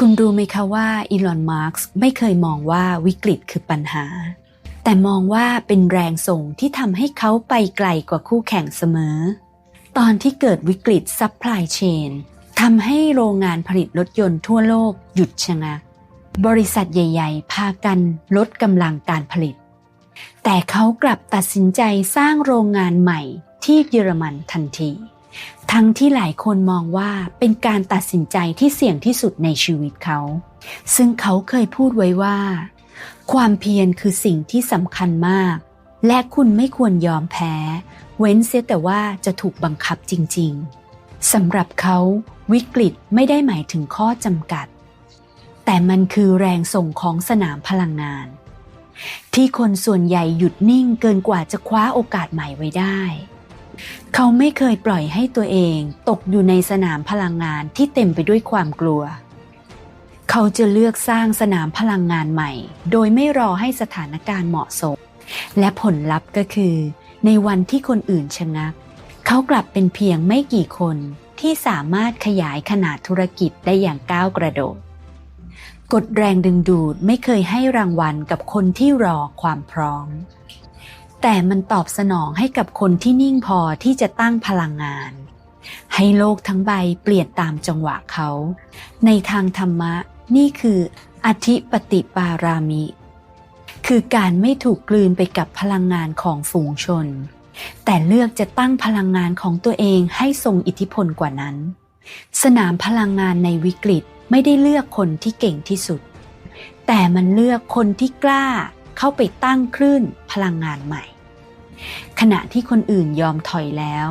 คุณรู้ไหมคะว่าอีลอน มาร์กไม่เคยมองว่าวิกฤตคือปัญหา แต่มองว่าเป็นแรงส่งที่ทำให้เขาไปไกลกว่าคู่แข่งเสมอ ตอนที่เกิดวิกฤตซัพพลายเชนทำให้โรงงานผลิตรถยนต์ทั่วโลกหยุดชะงัก บริษัทใหญ่ ๆ พากันลดกำลังการผลิต แต่เขากลับตัดสินใจสร้างโรงงานใหม่ที่เยอรมันทันที ทั้งที่หลายคนมองว่าเป็นการตัดสินใจที่เสี่ยงที่สุดในชีวิตเขา ซึ่งเขาเคยพูดไว้ว่า ความเพียรคือสิ่งที่สำคัญมาก และคุณไม่ควรยอมแพ้ เว้นเสียแต่ว่าจะถูกบังคับจริง ๆสำหรับเขาวิกฤตไม่ได้หมายถึงข้อจำกัด แต่มันคือแรงส่งของสนามพลังงาน ที่คนส่วนใหญ่หยุดนิ่งเกินกว่าจะคว้าโอกาสใหม่ไว้ได้ เขาไม่เคยปล่อยให้ตัวเองตกอยู่ในสนามพลังงานที่เต็มไปด้วยความกลัว เขาจะเลือกสร้างสนามพลังงานใหม่ โดยไม่รอให้สถานการณ์เหมาะสม และผลลัพธ์ก็คือ ในวันที่คนอื่นชะงัก เขากลับเป็นเพียงไม่กี่คนที่สามารถขยายขนาดธุรกิจได้อย่างก้าวกระโดด กฎแรงดึงดูดไม่เคยให้รางวัลกับคนที่รอความพร้อม แต่มันตอบสนองให้กับคนที่นิ่งพอที่จะตั้งพลังงาน ให้โลกทั้งใบเปลี่ยนตามจังหวะเขา ในทางธรรมะนี่คืออธิปติปารามิ คือการไม่ถูกกลืนไปกับพลังงานของฝูงชน แต่เลือกจะตั้งพลังงานของตัวเองให้ทรงอิทธิพลกว่านั้น สนามพลังงานในวิกฤตไม่ได้เลือกคนที่เก่งที่สุด แต่มันเลือกคนที่กล้าเข้าไปตั้งคลื่นพลังงานใหม่ ขณะที่คนอื่นยอมถอยแล้ว